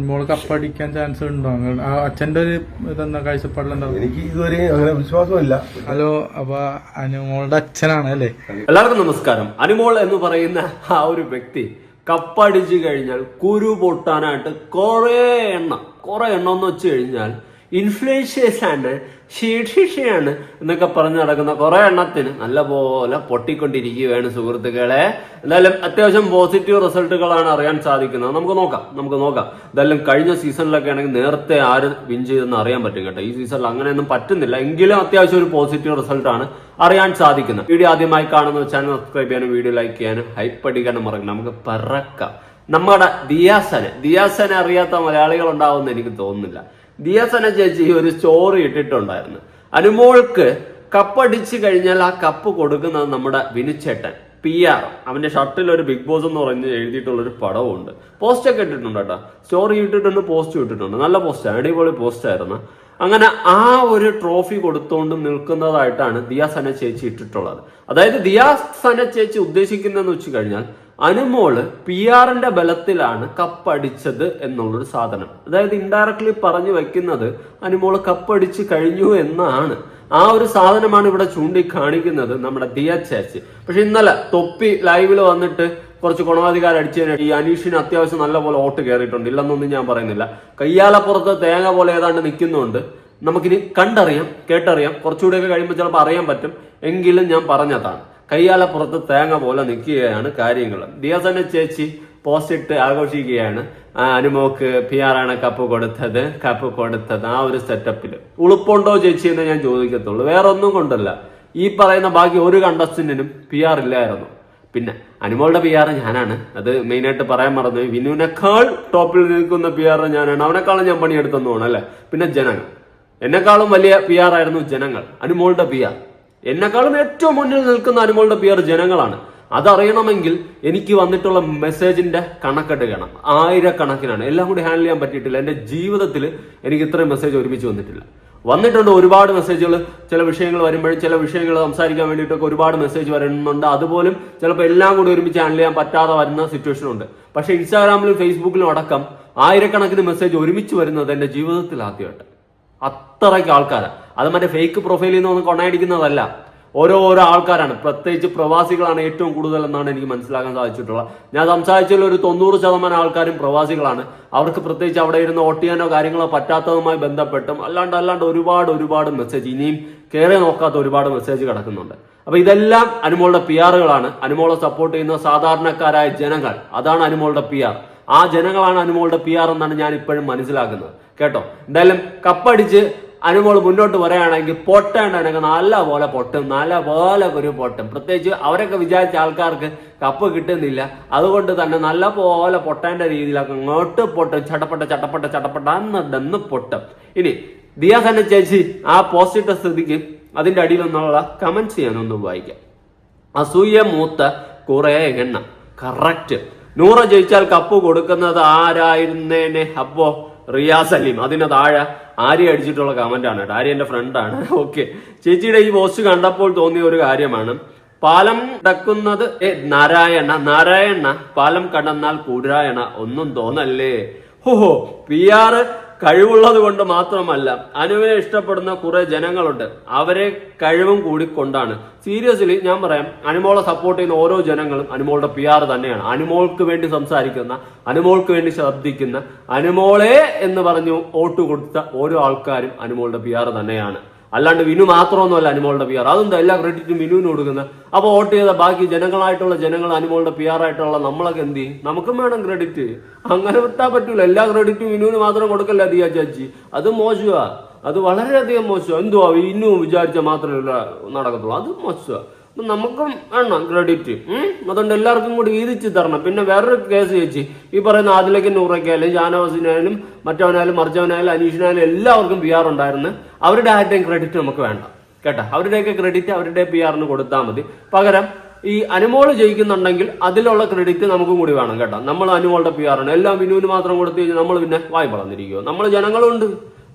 മോൾ കപ്പടിക്കാൻ chance ഉണ്ടോ? അച്ഛന്റെ ഒരു ഇതെന്താ കാഴ്ചപ്പാടിലെന്താ? എനിക്ക് ഇതുവരെ അങ്ങനെ വിശ്വാസമില്ല. ഹലോ അപ്പൊ അനുമോളുടെ അച്ഛനാണ് അല്ലേ? എല്ലാവർക്കും നമസ്കാരം. അനുമോൾ എന്ന് പറയുന്ന ആ ഒരു വ്യക്തി കപ്പടിച്ചു കഴിഞ്ഞാൽ കുരു പൊട്ടാനായിട്ട് കൊറേ എണ്ണം കൊറേ എണ്ണം എന്ന് വെച്ച് കഴിഞ്ഞാൽ ഇൻഫ്ലുവൻസേഴ്സാണ് ശീർഷിഷയാണ് എന്നൊക്കെ പറഞ്ഞു നടക്കുന്ന കുറെ എണ്ണത്തിന് നല്ല പോലെ പൊട്ടിക്കൊണ്ടിരിക്കുകയാണ് സുഹൃത്തുക്കളെ. എന്തായാലും അത്യാവശ്യം പോസിറ്റീവ് റിസൾട്ടുകളാണ് അറിയാൻ സാധിക്കുന്നത്. നമുക്ക് നോക്കാം നമുക്ക് നോക്കാം. എന്തായാലും കഴിഞ്ഞ സീസണിലൊക്കെ ആണെങ്കിൽ നേരത്തെ ആര് വിൻ ചെയ്തെന്ന് അറിയാൻ പറ്റും കേട്ടോ. ഈ സീസണിൽ അങ്ങനെയൊന്നും പറ്റുന്നില്ല. എങ്കിലും അത്യാവശ്യം ഒരു പോസിറ്റീവ് റിസൾട്ടാണ് അറിയാൻ സാധിക്കുന്നത്. വീഡിയോ ആദ്യമായി കാണുന്ന ചാനൽ സബ്സ്ക്രൈബ് ചെയ്യാനും വീഡിയോ ലൈക്ക് ചെയ്യാനും ഹൈപ്പ് അടിക്കാനും മറക്കണം നമുക്ക് പറക്കാം. നമ്മുടെ ദിയാസനെ ദിയാസനെ അറിയാത്ത മലയാളികൾ ഉണ്ടാവുമെന്ന് എനിക്ക് തോന്നുന്നില്ല. ദിയാസന ചേച്ചി ഒരു സ്റ്റോറി ഇട്ടിട്ടുണ്ടായിരുന്നു. അനുമോൾക്ക് കപ്പടിച്ചു കഴിഞ്ഞാൽ ആ കപ്പ് കൊടുക്കുന്നത് നമ്മുടെ വിനുച്ചേട്ടൻ പി ആർ അവന്റെ ഷർട്ടിൽ ഒരു ബിഗ് ബോസ് എന്ന് പറഞ്ഞ് എഴുതിയിട്ടുള്ള ഒരു പടവുണ്ട്. പോസ്റ്റ് ഒക്കെ ഇട്ടിട്ടുണ്ട് കേട്ടോ. സ്റ്റോറി ഇട്ടിട്ടുണ്ട് പോസ്റ്റ് ഇട്ടിട്ടുണ്ട്. നല്ല പോസ്റ്റ് അടിപൊളി പോസ്റ്റ് ആയിരുന്നു. അങ്ങനെ ആ ഒരു ട്രോഫി കൊടുത്തുകൊണ്ട് നിൽക്കുന്നതായിട്ടാണ് ദിയാസന ചേച്ചി ഇട്ടിട്ടുള്ളത്. അതായത് ദിയാസന ചേച്ചി ഉദ്ദേശിക്കുന്നതെന്ന് വെച്ച് കഴിഞ്ഞാൽ അനുമോൾ പി ആറിന്റെ ബലത്തിലാണ് കപ്പടിച്ചത് എന്നുള്ളൊരു സാധനം. അതായത് ഇൻഡയറക്ട്ലി പറഞ്ഞു വെക്കുന്നത് അനുമോൾ കപ്പടിച്ച് കഴിഞ്ഞു എന്നാണ്. ആ ഒരു സാധനമാണ് ഇവിടെ ചൂണ്ടിക്കാണിക്കുന്നത് നമ്മുടെ ദിയ ചേച്ചി. പക്ഷെ ഇന്നലെ തൊപ്പി ലൈവിൽ വന്നിട്ട് കുറച്ച് ഗുണവാധികാരം അടിച്ചതിന് ഈ അനീഷിന് അത്യാവശ്യം നല്ല പോലെ വോട്ട് കയറിയിട്ടുണ്ട്. ഇല്ലെന്നൊന്നും ഞാൻ പറയുന്നില്ല. കയ്യാലപ്പുറത്ത് തേങ്ങ പോലെ ഏതാണ്ട് നിൽക്കുന്നുണ്ട്. നമുക്കിനി കണ്ടറിയാം കേട്ടറിയാം. കുറച്ചുകൂടെയൊക്കെ കഴിയുമ്പോൾ ചിലപ്പോൾ അറിയാൻ പറ്റും. എങ്കിലും ഞാൻ പറഞ്ഞതാണ്. കയ്യാലപ്പുറത്ത് തേങ്ങ പോലെ നിൽക്കുകയാണ് കാര്യങ്ങൾ. ദിയാസന ചേച്ചി പോസ്റ്റ് ഇട്ട് ആഘോഷിക്കുകയാണ്. അനുമോക്ക് പി ആറാണ് കപ്പ് കൊടുത്തത് കപ്പ് കൊടുത്തത് ആ ഒരു സെറ്റപ്പിൽ ഉളുപ്പുണ്ടോ ചേച്ചി എന്ന് ഞാൻ ചോദിക്കത്തുള്ളൂ. വേറെ ഒന്നും കൊണ്ടല്ല. ഈ പറയുന്ന ബാക്കി ഒരു കണ്ടസ്റ്റന്റിനും പി ആർ ഇല്ലായിരുന്നു. പിന്നെ അനുമോളുടെ പി ആർ ഞാനാണ്. അത് മെയിനായിട്ട് പറയാൻ മറന്നു വിനുവിനേക്കാൾ ടോപ്പിൽ നിൽക്കുന്ന പി ആർ ഞാനാണ്. അവനേക്കാളും ഞാൻ പണിയെടുത്തെന്ന് അല്ലേ? പിന്നെ ജനങ്ങൾ. എന്നെക്കാളും വലിയ പി ആർ ആയിരുന്നു ജനങ്ങൾ. അനുമോളുടെ പി ആർ എന്നെക്കാളും ഏറ്റവും മുന്നിൽ നിൽക്കുന്ന അനുമോളുടെ പേർ ജനങ്ങളാണ്. അതറിയണമെങ്കിൽ എനിക്ക് വന്നിട്ടുള്ള മെസ്സേജിന്റെ കണക്കെടുക്കണം ആയിരക്കണക്കിനാണ്. എല്ലാം കൂടി ഹാൻഡിൽ ചെയ്യാൻ പറ്റിയിട്ടില്ല. എന്റെ ജീവിതത്തിൽ എനിക്ക് ഇത്രയും മെസ്സേജ് ഒരുമിച്ച് വന്നിട്ടില്ല. വന്നിട്ടുണ്ട് ഒരുപാട് മെസ്സേജുകൾ ചില വിഷയങ്ങൾ വരുമ്പോഴും ചില വിഷയങ്ങൾ സംസാരിക്കാൻ വേണ്ടിയിട്ടൊക്കെ ഒരുപാട് മെസ്സേജ് വരുന്നുണ്ട്. അതുപോലും ചിലപ്പോൾ എല്ലാം കൂടി ഒരുമിച്ച് ഹാൻഡിൽ ചെയ്യാൻ പറ്റാതെ വരുന്ന സിറ്റുവേഷൻ ഉണ്ട്. പക്ഷെ ഇൻസ്റ്റാഗ്രാമിലും ഫേസ്ബുക്കിലും അടക്കം ആയിരക്കണക്കിന് മെസ്സേജ് ഒരുമിച്ച് വരുന്നത് എന്റെ ജീവിതത്തിൽ ആദ്യമായിട്ട് അത്രയ്ക്ക് ആൾക്കാരാണ് അത് മറ്റേ ഫേക്ക് പ്രൊഫൈലിൽ നിന്ന് ഒന്ന് കൊണയടിക്കുന്നതല്ല. ഓരോ ഓരോ ആൾക്കാരാണ്. പ്രത്യേകിച്ച് പ്രവാസികളാണ് ഏറ്റവും കൂടുതൽ എന്നാണ് എനിക്ക് മനസ്സിലാക്കാൻ സാധിച്ചിട്ടുള്ളത്. ഞാൻ സംസാരിച്ചതിൽ ഒരു തൊണ്ണൂറ് ശതമാനം ആൾക്കാരും പ്രവാസികളാണ്. അവർക്ക് പ്രത്യേകിച്ച് അവിടെ ഇരുന്ന് വോട്ട് ചെയ്യാനോ കാര്യങ്ങളോ പറ്റാത്തതുമായി ബന്ധപ്പെട്ടും അല്ലാണ്ട് അല്ലാണ്ട് ഒരുപാട് ഒരുപാട് മെസ്സേജ് ഇനിയും കയറി നോക്കാത്ത ഒരുപാട് മെസ്സേജ് കിടക്കുന്നുണ്ട്. അപ്പൊ ഇതെല്ലാം അനുമോളുടെ പി ആറുകളാണ് അനുമോളെ സപ്പോർട്ട് ചെയ്യുന്ന സാധാരണക്കാരായ ജനങ്ങൾ. അതാണ് അനുമോളുടെ പി ആർ ആ ജനങ്ങളാണ് അനുമോളുടെ പി ആർ എന്നാണ് ഞാൻ ഇപ്പോഴും മനസ്സിലാക്കുന്നത്. കേട്ടോ? എന്തായാലും കപ്പടിച്ച് അനുമോൾ മുന്നോട്ട് പറയുകയാണെങ്കിൽ പൊട്ടേണ്ടതിനൊക്കെ നല്ല പോലെ പൊട്ടും നല്ല പോലെ ഒരു പൊട്ടും. പ്രത്യേകിച്ച് അവരൊക്കെ വിചാരിച്ച ആൾക്കാർക്ക് കപ്പ് കിട്ടുന്നില്ല. അതുകൊണ്ട് തന്നെ നല്ല പോലെ പൊട്ടേണ്ട രീതിയിലൊക്കെ അങ്ങോട്ട് പൊട്ടും. ചട്ടപ്പെട്ട ചട്ടപ്പെട്ട ചട്ടപ്പെട്ട അന്ന് പൊട്ടും. ഇനി ദിയാസന ചേച്ചി ആ പോസിറ്റീവ് സ്ഥിതിക്ക് അതിന്റെ അടിയിൽ നിന്നുള്ള കമന്റ്സ് ഞാനൊന്ന് വായിക്കാം. അസൂയ മൂത്ത കുറെ എണ്ണ. കറക്റ്റ് നൂറ് ജയിച്ചാൽ കപ്പ് കൊടുക്കുന്നത് ആരായിരുന്നേനെ? അപ്പോ റിയാസ് അലീം. അതിന് താഴെ ആര്യ അടിച്ചിട്ടുള്ള കമന്റ് ആണ് ആര്യ എന്റെ ഫ്രണ്ടാണ് ഓക്കെ ചേച്ചിയുടെ ഈ പോസ്റ്റ് കണ്ടപ്പോൾ തോന്നിയ ഒരു കാര്യമാണ്. പാലം കടക്കുന്നത് ഏ നാരായണ. നാരായണ പാലം കടന്നാൽ കൂടായണ ഒന്നും തോന്നല്ലേ? ഹോഹോ പി ആർ കഴിവുള്ളത് കൊണ്ട് മാത്രമല്ല അനുവിനെ ഇഷ്ടപ്പെടുന്ന കുറെ ജനങ്ങളുണ്ട്. അവരെ കഴിവും കൂടി കൊണ്ടാണ്. സീരിയസ്ലി ഞാൻ പറയാം അനുമോളെ സപ്പോർട്ട് ചെയ്യുന്ന ഓരോ ജനങ്ങളും അനുമോളുടെ പി ആർ തന്നെയാണ്. അനുമോൾക്ക് വേണ്ടി സംസാരിക്കുന്ന അനുമോൾക്ക് വേണ്ടി ശബ്ദിക്കുന്ന അനുമോളെ എന്ന് പറഞ്ഞു വോട്ട് കൊടുത്ത ഓരോ ആൾക്കാരും അനുമോളുടെ പി ആർ തന്നെയാണ്. അല്ലാണ്ട് വിനു മാത്രമൊന്നുമല്ല അനുമോളുടെ പി ആർ അതെന്താ എല്ലാ ക്രെഡിറ്റും വിനുവിന് കൊടുക്കുന്നത്? അപ്പോൾ വോട്ട് ചെയ്ത ബാക്കി ജനങ്ങളായിട്ടുള്ള ജനങ്ങൾ അനുമോളുടെ പി ആർ ആയിട്ടുള്ള നമ്മളൊക്കെ എന്ത് ചെയ്യും? നമുക്കും വേണം ക്രെഡിറ്റ് അങ്ങനെ വിട്ടാൻ പറ്റൂല. എല്ലാ ക്രെഡിറ്റും വിനുവിന് മാത്രം കൊടുക്കല്ല ദിയ ചാച്ചി? അത് മോശമാണ് അത് വളരെയധികം മോശം എന്തുവാ? വിനു വിചാരിച്ച മാത്രമേ നടക്കത്തുള്ളൂ. അത് മോശമാ. അപ്പൊ നമുക്കും വേണം ക്രെഡിറ്റ് അതുകൊണ്ട് എല്ലാവർക്കും കൂടി വീതിച്ച് തരണം. പിന്നെ വേറൊരു കേസ് ചേച്ചി. ഈ പറയുന്ന ആദിലേക്ക് നൂറയ്ക്കായാലും ഷാനവാസിനായാലും മറ്റവനായാലും മറിച്ചവനായാലും അനീഷിനായാലും എല്ലാവർക്കും പി ആർ ഉണ്ടായിരുന്നു. അവരുടെ ആരുടെയും ക്രെഡിറ്റ് നമുക്ക് വേണ്ട. കേട്ടോ? അവരുടെയൊക്കെ ക്രെഡിറ്റ് അവരുടെ പി ആറിന് കൊടുത്താൽ മതി. പകരം ഈ അനുമോൾ ജയിക്കുന്നുണ്ടെങ്കിൽ അതിലുള്ള ക്രെഡിറ്റ് നമുക്കും കൂടി വേണം കേട്ടോ. നമ്മൾ അനുമോളുടെ പി ആറാണ് എല്ലാം വിനുവിന് മാത്രം കൊടുത്തു കഴിഞ്ഞാൽ നമ്മൾ പിന്നെ വായി വളർന്നിരിക്കുമോ നമ്മൾ ജനങ്ങളുണ്ട്.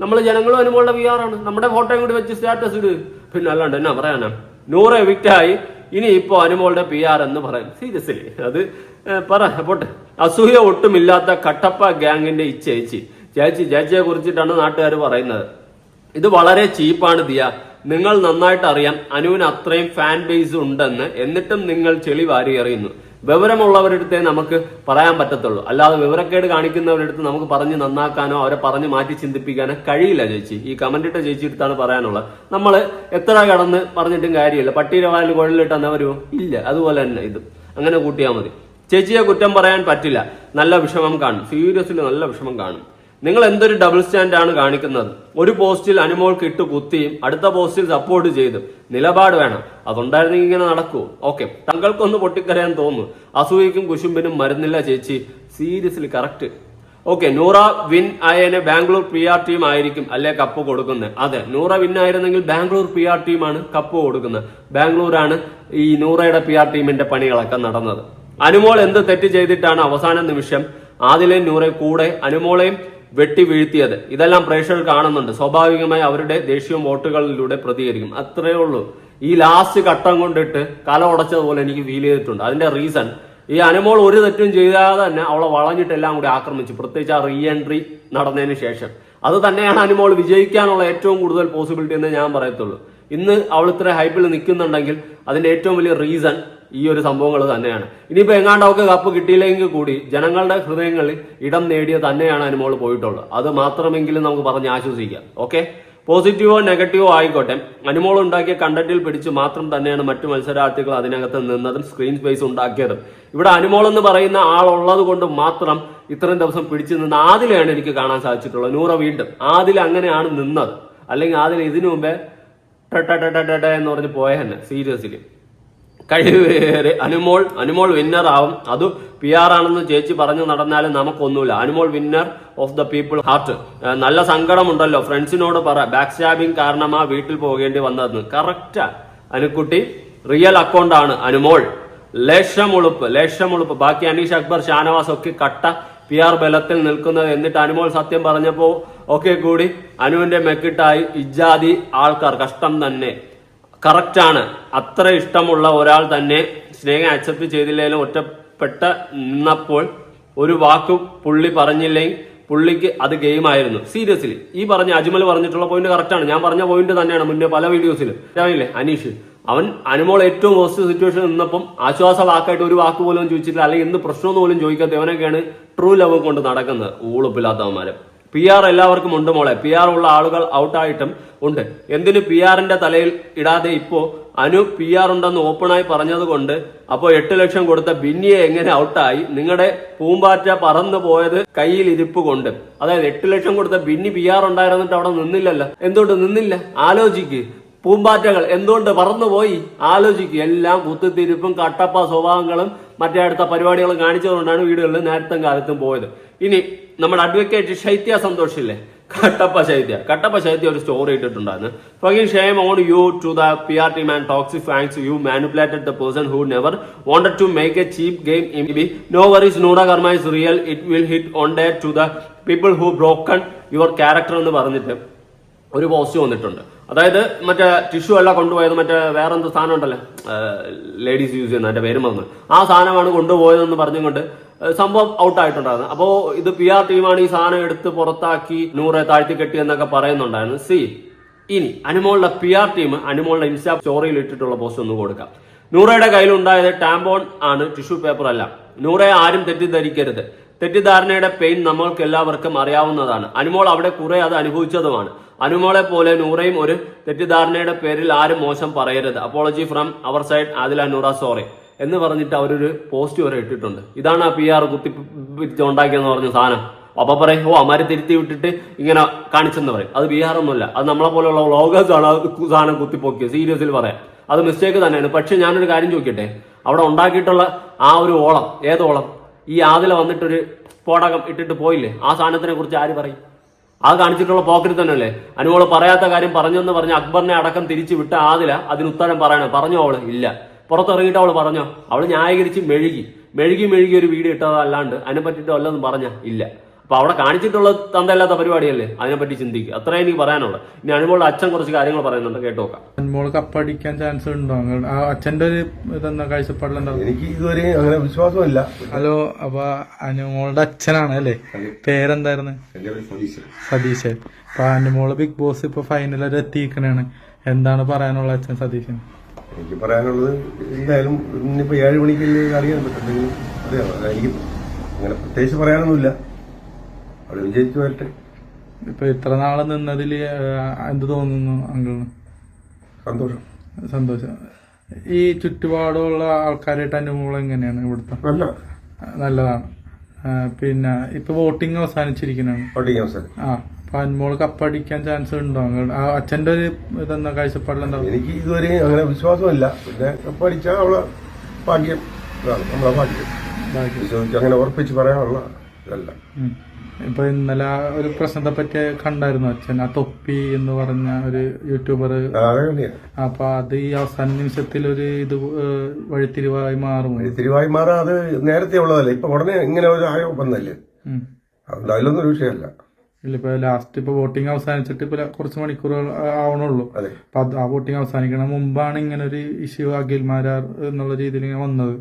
നമ്മൾ ജനങ്ങളും അനുമോളുടെ പി ആറാണ് നമ്മുടെ ഫോട്ടോയും കൂടി വെച്ച് സ്റ്റാറ്റസ് ഇട്. പിന്നെ അല്ലാണ്ട് എന്നാ പറയാനാ? നൂറ് എവിക്റ്റായി ഇനി ഇപ്പോ അനുമോളുടെ പി ആർ എന്ന് പറയും സീരിയസ്ലി അത് പറ പോട്ടെ. അസൂയ ഒട്ടുമില്ലാത്ത കട്ടപ്പ ഗ്യാങ്ങിന്റെ ഈ ചേച്ചി. ചേച്ചി ചേച്ചിയെ കുറിച്ചിട്ടാണ് നാട്ടുകാർ പറയുന്നത്. ഇത് വളരെ ചീപ്പാണ് ദിയ. നിങ്ങൾ നന്നായിട്ട് അറിയാം. അനുവിന് അത്രയും ഫാൻ ബേസ് ഉണ്ടെന്ന്. എന്നിട്ടും നിങ്ങൾ ചെളി വാരി എറിയുന്നു. വിവരമുള്ളവരടുത്തേ നമുക്ക് പറയാൻ പറ്റത്തുള്ളൂ. അല്ലാതെ വിവരക്കേട് കാണിക്കുന്നവരടുത്ത് നമുക്ക് പറഞ്ഞ് നന്നാക്കാനോ അവരെ പറഞ്ഞ് മാറ്റി ചിന്തിപ്പിക്കാനോ കഴിയില്ല ചേച്ചി. ഈ കമന്റ് ഇട്ട ചേച്ചി അടുത്താണ് പറയാനുള്ളത്. നമ്മൾ എത്ര കടന്ന് പറഞ്ഞിട്ടും കാര്യമില്ല. പട്ടിയുടെ വാലിൽ കുഴലിലിട്ടെന്നാ വരുമോ ഇല്ല. അതുപോലെ തന്നെ ഇത്. അങ്ങനെ കൂട്ടിയാൽ മതി. ചേച്ചിയെ കുറ്റം പറയാൻ പറ്റില്ല. നല്ല വിഷമം കാണും. സീരിയസിൽ നല്ല വിഷമം കാണും. നിങ്ങൾ എന്തൊരു ഡബിൾ സ്റ്റാൻഡ് ആണ് കാണിക്കുന്നത്? ഒരു പോസ്റ്റിൽ അനുമോൾക്ക് ഇട്ട് കുത്തിയും അടുത്ത പോസ്റ്റിൽ സപ്പോർട്ട് ചെയ്തും. നിലപാട് വേണം. അതുണ്ടായിരുന്നെങ്കിൽ ഇങ്ങനെ നടക്കൂ. ഓക്കെ തങ്ങൾക്കൊന്ന് പൊട്ടിക്കരയാൻ തോന്നുന്നു. അസൂയക്കും കുശുമ്പിനും മരുന്നില്ല ചേച്ചി. Seriously correct okay Noora win ആയനെ Bangalore P R team ആയിരിക്കും അല്ലെ കപ്പ് കൊടുക്കുന്നത്? അതെ. നൂറ വിൻ ആയിരുന്നെങ്കിൽ ബാംഗ്ലൂർ പി ആർ ടീമാണ് കപ്പ് കൊടുക്കുന്നത്. ബാംഗ്ലൂരാണ് ഈ നൂറയുടെ പി ആർ ടീമിന്റെ പണികളൊക്കെ നടന്നത്. അനുമോൾ എന്ത് തെറ്റ് ചെയ്തിട്ടാണ് അവസാന നിമിഷം ആദിലെയും നൂറെ കൂടെ അനുമോളെയും വെട്ടി വീഴ്ത്തിയത്. ഇതെല്ലാം പ്രേക്ഷകർ കാണുന്നുണ്ട്. സ്വാഭാവികമായി അവരുടെ ദേശീയ വോട്ടുകളിലൂടെ പ്രതികരിക്കും. അത്രയേ ഉള്ളൂ. ഈ ലാസ്റ്റ് ഘട്ടം കൊണ്ടിട്ട് കല ഉടച്ചതുപോലെ എനിക്ക് ഫീൽ ചെയ്തിട്ടുണ്ട്. അതിന്റെ റീസൺ ഈ അനുമോൾ ഒരു തെറ്റും ചെയ്താതെ തന്നെ അവളെ വളഞ്ഞിട്ട് എല്ലാം കൂടി ആക്രമിച്ചു. പ്രത്യേകിച്ച് ആ റീ എൻട്രി നടന്നതിന് ശേഷം. അത് തന്നെയാണ് അനുമോൾ വിജയിക്കാനുള്ള ഏറ്റവും കൂടുതൽ പോസിബിലിറ്റി എന്ന് ഞാൻ പറയത്തുള്ളൂ. ഇന്ന് അവൾ ഇത്ര ഹൈപ്പിൽ നിൽക്കുന്നുണ്ടെങ്കിൽ അതിന്റെ ഏറ്റവും വലിയ റീസൺ ഈ ഒരു സംഭവങ്ങൾ തന്നെയാണ്. ഇനിയിപ്പോൾ എങ്ങാണ്ട് അവൾക്ക് കപ്പ് കിട്ടിയില്ലെങ്കിൽ കൂടി ജനങ്ങളുടെ ഹൃദയങ്ങളിൽ ഇടം നേടിയ തന്നെയാണ് അനുമോൾ പോയിട്ടുള്ളത്. അത് മാത്രമെങ്കിലും നമുക്ക് പറഞ്ഞ് ആശ്വസിക്കാം. ഓക്കെ പോസിറ്റീവോ നെഗറ്റീവോ ആയിക്കോട്ടെ. അനുമോൾ ഉണ്ടാക്കിയ കണ്ടന്റിൽ പിടിച്ച് മാത്രം തന്നെയാണ് മറ്റു മത്സരാർത്ഥികൾ അതിനകത്ത് നിന്നതും സ്ക്രീൻ സ്പേസ് ഉണ്ടാക്കിയതും. ഇവിടെ അനുമോൾ എന്ന് പറയുന്ന ആളുള്ളത് കൊണ്ട് മാത്രം ഇത്രയും ദിവസം പിടിച്ചു നിന്ന് ആദിലെയാണ് എനിക്ക് കാണാൻ സാധിച്ചിട്ടുള്ളത്. നൂറ വീണ്ടും. ആദിൽ അങ്ങനെയാണ് നിന്നത്. അല്ലെങ്കിൽ ആദിൽ ഇതിനു മുമ്പേ ടെ ടെ ടെ ടെ ട ട എന്ന് പറഞ്ഞ് പോയ തന്നെ സീരിയസ്ലി കഴിവേറെ. അനുമോൾ അനുമോൾ വിന്നർ ആവും. അത് പി ആർ ആണെന്ന് ചേച്ചി പറഞ്ഞു നടന്നാലും നമുക്കൊന്നുമില്ല. Anumol winner of the people heart നല്ല സങ്കടമുണ്ടല്ലോ. ഫ്രണ്ട്സിനോട് പറ ബാക്ക് സ്റ്റാബിങ് കാരണമാ വീട്ടിൽ പോകേണ്ടി വന്നതെന്ന്. കറക്റ്റാ അനുക്കുട്ടി റിയൽ അക്കൗണ്ട് ആണ്. അനുമോൾ ലേശമുളുപ്പ് ലേശമുളുപ്പ്. ബാക്കി അനീഷ് അക്ബർ ഷാനവാസ് ഒക്കെ കട്ട പി ആർ ബലത്തിൽ നിൽക്കുന്നത് എന്നിട്ട് അനുമോൾ സത്യം പറഞ്ഞപ്പോ ഒക്കെ കൂടി. അനുവിന്റെ മെക്കിട്ടായി ഇജാതി ആൾക്കാർ കഷ്ടം തന്നെ. കറക്റ്റ് ആണ് അത്ര ഇഷ്ടമുള്ള ഒരാൾ തന്നെ സ്നേഹം അക്സെപ്റ്റ് ചെയ്തില്ലെങ്കിലും ഒറ്റപ്പെട്ട നിന്നപ്പോൾ ഒരു വാക്ക് പുള്ളി പറഞ്ഞില്ലെങ്കിൽ പുള്ളിക്ക് അത് ഗെയിം ആയിരുന്നു. സീരിയസ്ലി ഈ പറഞ്ഞ അജ്മൽ പറഞ്ഞിട്ടുള്ള പോയിന്റ് കറക്റ്റ് ആണ്. ഞാൻ പറഞ്ഞ പോയിന്റ് തന്നെയാണ് മുന്നേ പല വീഡിയോസിലും അറിയില്ലേ? അനീഷ് അവൻ അനുമോൾ ഏറ്റവും മോസ്റ്റ് സിറ്റുവേഷൻ നിന്നപ്പം ആശ്വാസ വാക്കായിട്ട് ഒരു വാക്ക് പോലും ചോദിച്ചിട്ടില്ല. അല്ലെങ്കിൽ എന്ത് പ്രശ്നമൊന്നും പോലും ചോദിക്കാത്ത ഇവനൊക്കെയാണ് ട്രൂ ലവ് കൊണ്ട് നടക്കുന്നത്. ഊളുപ്പില്ലാത്തവന്മാര്. പി ആർ എല്ലാവർക്കും ഉണ്ട് മോളെ. പി ആർ ഉള്ള ആളുകൾ ഔട്ടായിട്ടും ഉണ്ട്. എന്തിനു പി ആറിന്റെ തലയിൽ ഇടാതെ ഇപ്പോ അനു പി ആർ ഉണ്ടെന്ന് ഓപ്പണായി പറഞ്ഞത് കൊണ്ട് അപ്പോ എട്ട് ലക്ഷം കൊടുത്ത ബിന്നിയെ എങ്ങനെ ഔട്ടായി നിങ്ങളുടെ പൂമ്പാറ്റ പറന്നു പോയത് കയ്യിൽ ഇരിപ്പ് കൊണ്ട്. അതായത് എട്ട് ലക്ഷം കൊടുത്ത ബിന്നി പി ആർ ഉണ്ടായിരുന്നിട്ട് അവിടെ നിന്നില്ലല്ലോ. എന്തുകൊണ്ട് നിന്നില്ല? ആലോചിക്ക്. പൂമ്പാറ്റകൾ എന്തുകൊണ്ട് പറന്നുപോയി ആലോചിക്കുക എല്ലാം കുത്തിത്തിരിപ്പും കട്ടപ്പ സ്വഭാവങ്ങളും മറ്റേ അടുത്ത പരിപാടികൾ കാണിച്ചതുകൊണ്ടാണ് വീടുകളിൽ നേരത്തെ കാലത്തും പോയത്. ഇനി നമ്മുടെ അഡ്വക്കേറ്റ് ശൈത്യ സന്തോഷില്ലേ? കട്ടപ്പ ശൈത്യ. കട്ടപ്പ ശൈത്യ ഒരു സ്റ്റോറി ഇട്ടിട്ടുണ്ടായിരുന്നു. Fucking shame on you to the P R team toxic fans you manipulated the person who never wanted to make a cheap game in B no worries Noora karma is real it will hit on day to the people who broken your character എന്ന് പറഞ്ഞിട്ട് ഒരു post വന്നിട്ടുണ്ട്. അതായത് മറ്റേ tissue എല്ലാം കൊണ്ടുപോയത് മറ്റേ വേറെ എന്ത് സാധനം ഉണ്ടല്ലോ ലേഡീസ് യൂസ് ചെയ്യുന്ന എന്റെ പേരും വന്ന് ആ സാധനമാണ് കൊണ്ടുപോയതെന്ന് പറഞ്ഞുകൊണ്ട് കൊണ്ട് സംഭവം ഔട്ടായിട്ടുണ്ടായിരുന്നു അപ്പോൾ അപ്പോ ഇത് പി ആർ ടീമാണ് ഈ സാധനം എടുത്ത് പുറത്താക്കി നൂറെ താഴ്ത്തി കെട്ടി എന്നൊക്കെ പറയുന്നുണ്ടായിരുന്നു. സി ഇനി അനുമോളുടെ പി ആർ ടീം അനുമോളുടെ ഇൻസ്റ്റാ സ്റ്റോറിയിൽ ഇട്ടിട്ടുള്ള പോസ്റ്റ് ഒന്ന് കൊടുക്കാം. നൂറയുടെ കയ്യിലുണ്ടായത് ടാമ്പോൺ ആണ് ടിഷ്യൂ പേപ്പർ അല്ല. നൂറെ ആരും തെറ്റിദ്ധരിക്കരുത്. തെറ്റിദ്ധാരണയുടെ പെയിൻ നമ്മൾക്ക് എല്ലാവർക്കും അറിയാവുന്നതാണ്. അനുമോൾ അവിടെ കുറെ അത് അനുഭവിച്ചതുമാണ്. അനുമോളെ പോലെ നൂറയും ഒരു തെറ്റിദ്ധാരണയുടെ പേരിൽ ആരും മോശം പറയരുത്. അപ്പോളജി ഫ്രം അവർ സൈഡ് ആദില നൂറ സോറി എന്ന് പറഞ്ഞിട്ട് അവരൊരു പോസ്റ്റ് വരെ ഇട്ടിട്ടുണ്ട്. ഇതാണ് ആ പി ആർ കുത്തി ഉണ്ടാക്കിയെന്ന് പറഞ്ഞ സാധനം. അപ്പൊ പറയും ഓ അമാരെ തിരുത്തി വിട്ടിട്ട് ഇങ്ങനെ കാണിച്ചെന്ന് പറയും. അത് ബീഹാർ ഒന്നുമല്ല. അത് നമ്മളെ പോലെയുള്ള വ്ളോഗേഴ്സ് ആണ് സാധനം കുത്തിപ്പൊക്കിയത്. സീരിയസിൽ പറയാം. അത് മിസ്റ്റേക്ക് തന്നെയാണ്. പക്ഷെ ഞാനൊരു കാര്യം ചോദിക്കട്ടെ? അവിടെ ഉണ്ടാക്കിയിട്ടുള്ള ആ ഒരു ഓളം ഏതോളം ഈ ആദില വന്നിട്ടൊരു സ്ഫോടകം ഇട്ടിട്ട് പോയില്ലേ? ആ സാധനത്തിനെ കുറിച്ച് ആര് പറയും? അത് കാണിച്ചിട്ടുള്ള പോക്കറ്റ് തന്നെയല്ലേ? അനുവോൾ പറയാത്ത കാര്യം പറഞ്ഞെന്ന് പറഞ്ഞ അക്ബറിനെ അടക്കം തിരിച്ചു വിട്ട ആദില അതിന് ഉത്തരം പറയണം. പറഞ്ഞോ അവൾ? ഇല്ല. പുറത്തിറങ്ങിയിട്ട് അവൾ പറഞ്ഞോ? അവൾ ന്യായീകരിച്ച് മെഴുകി. മെഴുകി മെഴുകി ഒരു വീട് ഇട്ടതല്ലാണ്ട് അതിനെ പറ്റിയിട്ട് വല്ലതും പറഞ്ഞ? ഇല്ല. അപ്പൊ അവിടെ കാണിച്ചിട്ടുള്ള തന്തല്ലാത്ത പരിപാടിയല്ലേ? അതിനെപ്പറ്റി ചിന്തിക്കുക അത്രേ എനിക്ക് പറയാനുള്ളത് ഇനി അനുമോളുടെ അച്ഛൻ കുറച്ച് കാര്യങ്ങൾ പറയുന്നുണ്ട്. കേട്ടു നോക്കാം. അനുമോൾ കപ്പടിക്കാൻ ചാൻസ് ഉണ്ടോ? അച്ഛന്റെ ഒരു ഇതെന്താ കാഴ്ചപ്പാടിലെന്താ എനിക്ക് ഇതുവരെ അങ്ങനെ വിശ്വാസമില്ല. ഹലോ അപ്പൊ അനുമോളുടെ അച്ഛനാണ് അല്ലേ? പേരെന്തായിരുന്നു? സതീശൻ. അപ്പൊ അനുമോൾ ബിഗ് ബോസ് ഇപ്പൊ ഫൈനൽ വരെ എത്തിക്കണാണ് എന്താണ് പറയാനുള്ള അച്ഛൻ സതീശൻ? എനിക്ക് പറയാനുള്ളത് എന്തായാലും ഇന്നിപ്പോ ഏഴ് മണിക്കല്ലേ അറിയാൻ പറ്റും. എനിക്ക് അങ്ങനെ പ്രത്യേകിച്ച് പറയാനൊന്നുമില്ല. അവിടെ വിജയിച്ചു വരട്ടെ. ഇപ്പൊ ഇത്ര നാളെ നിന്നതിൽ എന്ത് തോന്നുന്നു അങ്കിളിന്? സന്തോഷം. സന്തോഷം. ഈ ചുറ്റുപാടുള്ള ആൾക്കാരായിട്ട് അനുമോൾ എങ്ങനെയാണ് ഇവിടുത്തെ? നല്ല. നല്ലതാണ്. പിന്നെ ഇപ്പൊ വോട്ടിംഗ് അവസാനിച്ചിരിക്കുന്നതാണ് വോട്ടിംഗ് അവസാനം ആ അപ്പൊ അനുമോൾ കപ്പടിക്കാൻ ചാൻസ് ഉണ്ടോ ആ അച്ഛന്റെ ഒരു ഇതെന്താ കാഴ്ചപ്പാടിലെന്താ? എനിക്ക് ഇതുവരെ അങ്ങനെ വിശ്വാസമല്ല. പിന്നെ കപ്പടിച്ചാൽ അവളെ ഭാഗ്യം. നമ്മളെ ഭാഗ്യം. വിശ്വസിച്ച് അങ്ങനെ ഉറപ്പിച്ച് പറയാനുള്ള ഇതല്ല. ഇപ്പൊ ഇന്നലെ ഒരു പ്രശ്നത്തെ പറ്റി കണ്ടായിരുന്നു അച്ഛൻ. ആ തൊപ്പി എന്ന് പറഞ്ഞ ഒരു യൂട്യൂബർ. അപ്പൊ അത് ഈ അവസാന നിമിഷത്തിൽ ഒരു ഇത് വഴിത്തിരിവായി മാറും. വഴിത്തിരിവായി മാറാ അത് നേരത്തെ ഉള്ളതല്ലേ? ഇപ്പൊ ഉടനെ ഇങ്ങനെ ഒരു ആയോ വന്നല്ലേ. അതുകൊണ്ട് അതിലൊന്നും ഒരു വിഷയമല്ല. ഇല്ല ഇപ്പൊ ലാസ്റ്റ് ഇപ്പൊ വോട്ടിംഗ് അവസാനിച്ചിട്ട് ഇപ്പൊ കുറച്ച് മണിക്കൂറുകൾ ആവണുള്ളൂ. അപ്പൊ ആ വോട്ടിംഗ് അവസാനിക്കണ മുമ്പാണ് ഇങ്ങനെ ഒരു ഇഷ്യൂ അഖിൽമാരാർ എന്നുള്ള രീതിയിൽ ഇങ്ങനെ വന്നത്.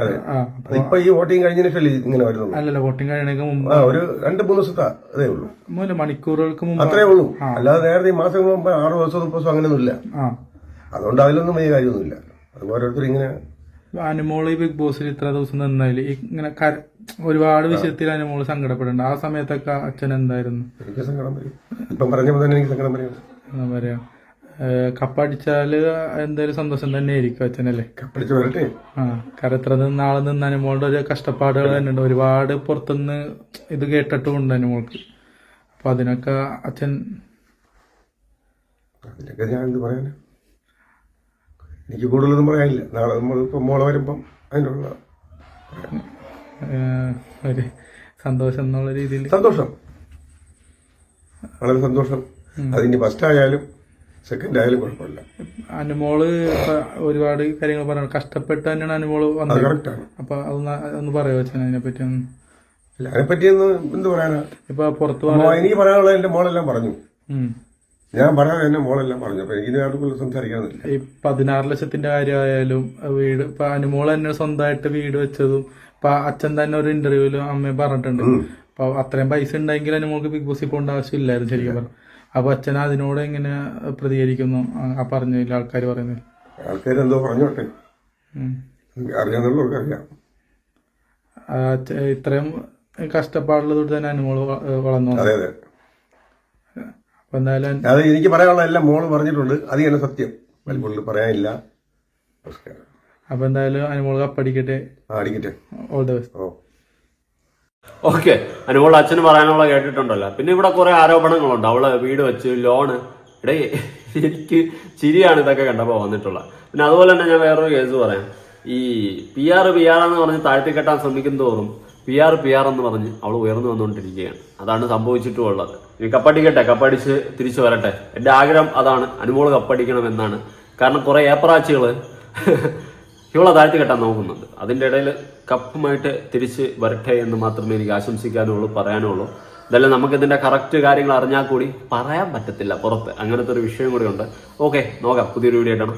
ആ ഈ വോട്ടിംഗ് കഴിഞ്ഞതിന് ഇങ്ങനെ വരുന്നുള്ളൂ. അല്ലല്ല വോട്ടിംഗ് കഴിയണേക്ക് മുമ്പ് ഒരു രണ്ട് മൂന്ന് ദിവസത്തെ അതേ ഉള്ളൂ. മൂന്ന് മണിക്കൂറുകൾക്ക് മുമ്പ് അത്രേ ഉള്ളൂ. അല്ലാതെ നേരത്തെ മാസം മുമ്പ് ആറ് ദിവസം മുപ്പത് ദിവസം അങ്ങനെയൊന്നുമില്ല. അതുകൊണ്ട് അതിലൊന്നും വലിയ കാര്യമൊന്നുമില്ല. അതുപോലെ ഓരോരുത്തർ ഇങ്ങനെ അനുമോൾ ബിഗ് ബോസിൽ ഇത്ര ദിവസം നിന്നതിൽ ഇങ്ങനെ ഒരുപാട് വിഷയത്തിൽ അനുമോൾ സങ്കടപ്പെടുന്നുണ്ട് ആ സമയത്തൊക്കെ അച്ഛൻ എന്തായിരുന്നു? എനിക്ക് സങ്കടം വരും. ഇപ്പം പറഞ്ഞപ്പോൾ തന്നെ എനിക്ക് സങ്കടം വരും. പറയാ? കപ്പടിച്ചാൽ എന്തായാലും സന്തോഷം തന്നെ ആയിരിക്കും അച്ഛനല്ലേ? കപ്പടിച്ച് വരട്ടെ. ആ കാരണം ഇത്ര നാളെ നിന്ന് അനുമോളുടെ ഒരു കഷ്ടപ്പാടുകൾ തന്നെ ഉണ്ട് ഒരുപാട് പുറത്തുനിന്ന് ഇത് കേട്ടിട്ടും കേട്ടിട്ടുമുണ്ട് അനുമോൾക്ക് അപ്പൊ അതിനൊക്കെ അച്ഛൻ അതിനൊക്കെ ഞാൻ എന്ത് പറയാനാ? എനിക്ക് കൂടുതലൊന്നും പറയാനില്ല. നാളെ നമ്മൾ ഇപ്പം മോളെ വരുമ്പം അതിനുള്ള ഒരു സന്തോഷം എന്നുള്ള രീതിയിൽ. സന്തോഷം. വളരെ സന്തോഷം. അതിനി ഫസ്റ്റ് ആയാലും സെക്കൻഡ് ആയാലും കുഴപ്പമില്ല. അനുമോൾ ഒരുപാട് കാര്യങ്ങൾ പറയണം കഷ്ടപ്പെട്ട് തന്നെയാണ് അനുമോൾ വന്നത്. കറക്റ്റാണ് അപ്പൊ അതൊന്ന് ഒന്ന് പറയാ അച്ഛൻ അതിനെ പറ്റി ഒന്ന് അല്ല അതിനെപ്പറ്റിയൊന്ന് എന്ത് പറയാനാ? ഇപ്പൊ പുറത്ത് എനിക്ക് പറയാനുള്ള എന്റെ മോളെല്ലാം പറഞ്ഞു. ഞാൻ പറയാൻ എന്റെ മോളെല്ലാം പറഞ്ഞു. അപ്പൊ എനിക്ക് ആർക്കും സംസാരിക്കാനില്ല ഈ പതിനാറ് ലക്ഷത്തിന്റെ കാര്യമായാലും വീട് ഇപ്പൊ അനുമോൾ തന്നെ സ്വന്തമായിട്ട് വീട് വെച്ചതും ഇപ്പൊ അച്ഛൻ തന്നെ ഒരു ഇന്റർവ്യൂൽ അമ്മയും പറഞ്ഞിട്ടുണ്ട്. അപ്പൊ അത്രയും പൈസ ഉണ്ടെങ്കിൽ അനുമോൾക്ക് ബിഗ് ബോസിൽ പോകേണ്ട ആവശ്യമില്ലായിരുന്നു ശരിക്കും പറഞ്ഞു. അപ്പൊ അച്ഛൻ അതിനോട് എങ്ങനെ പ്രതികരിക്കുന്നു? ആ- പറഞ്ഞ ആൾക്കാർ പറയുന്നത്. ആൾക്കാർ എന്തോ പറഞ്ഞോട്ടെ. അറിയാന്നുള്ളവർക്ക് അറിയാം. ഇത്രയും കഷ്ടപ്പാടുള്ളത് തന്നെ അനുമോൾ വളർന്നു. അതെ അതെ. അപ്പൊ എന്തായാലും അത് എനിക്ക് പറയാനുള്ള എല്ലാം മോൾ പറഞ്ഞിട്ടുണ്ട്. അത് തന്നെ സത്യം. വലിയ പറയാനില്ല. നമസ്കാരം. അപ്പൊ എന്തായാലും അനുമോൾ കപ്പടിക്കട്ടെ. അടിക്കട്ടെ. All the best oh. Okay. Anumol അച്ഛന് പറയാനുള്ള കേട്ടിട്ടുണ്ടല്ലോ. പിന്നെ ഇവിടെ കുറെ ആരോപണങ്ങളുണ്ട്. അവൾ വീട് വെച്ച് ലോണ്. ഇടേ എനിക്ക് ചിരിയാണ് ഇതൊക്കെ കണ്ടപ്പോൾ വന്നിട്ടുള്ള പിന്നെ അതുപോലെ തന്നെ ഞാൻ വേറൊരു കേസ് പറയാം. ഈ പി ആർ പി ആർ എന്ന് പറഞ്ഞ് താഴ്ത്തി കെട്ടാൻ ശ്രമിക്കും തോറും പി ആർ പി ആർ എന്ന് പറഞ്ഞ് അവൾ ഉയർന്നു വന്നുകൊണ്ടിരിക്കുകയാണ്. അതാണ് സംഭവിച്ചിട്ടുള്ളത്. ഇനി കപ്പടിക്കട്ടെ. കപ്പടിച്ച് തിരിച്ചു വരട്ടെ. എന്റെ ആഗ്രഹം അതാണ്. അനുമോൾ കപ്പടിക്കണം എന്നാണ് കാരണം കുറെ ഏപ്പറാച്ചികൾ ഇവളെ താഴ്ത്തി കെട്ടാൻ നോക്കുന്നുണ്ട്. അതിന്റെ ഇടയിൽ കപ്പുമായിട്ട് തിരിച്ച് വരട്ടെ എന്ന് മാത്രമേ എനിക്ക് ആശംസിക്കാനുള്ളൂ പറയാനുള്ളൂ. നമുക്ക് ഇതിന്റെ കറക്റ്റ് കാര്യങ്ങൾ അറിഞ്ഞാൽ കൂടി പറയാൻ പറ്റത്തില്ല പുറത്ത്. അങ്ങനത്തെ ഒരു വിഷയം കൂടി ഉണ്ട്. ഓക്കെ നോക്കാം. പുതിയൊരു വീഡിയോ ആയിട്ടാണ്.